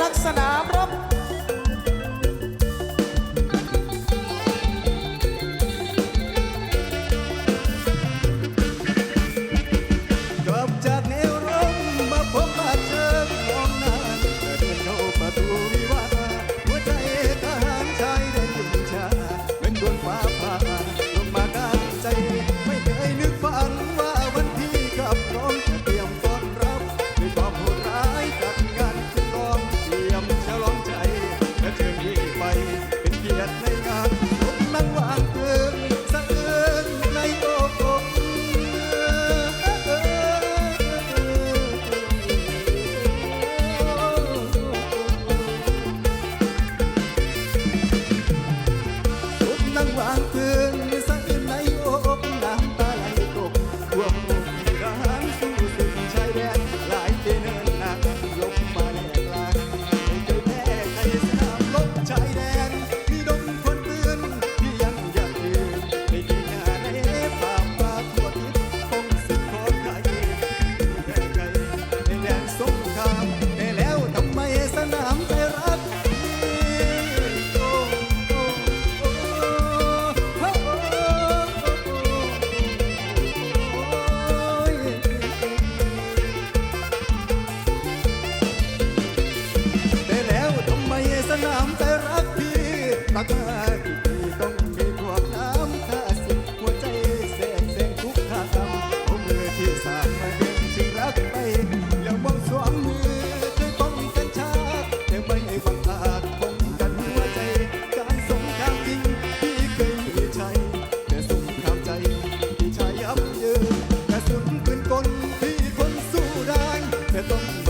รักสนามรบ มาบ้าต้องมีพวกน้ำตาสิหัวใจเสกเสีทุกท่าซ้ำเอามือที่สามมาดึงชิงรักไปอย่ามองสวมมือเคยป้องกันชาแต่ไม่ให้ฟังอาจป้งกันหัวใจ การสงคามจรี่เคยมีชัแต่สงครามใจที่ชายยับเยินกระสุนปืนกลที่คนสู้ได้แต่ต้อง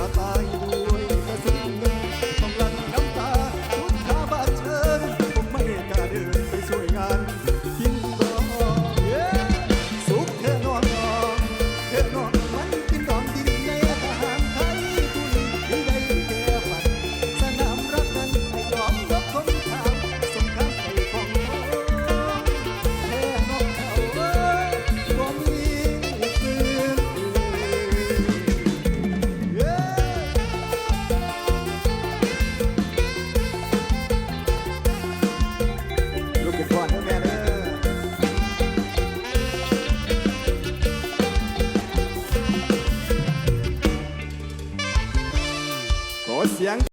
Sebastián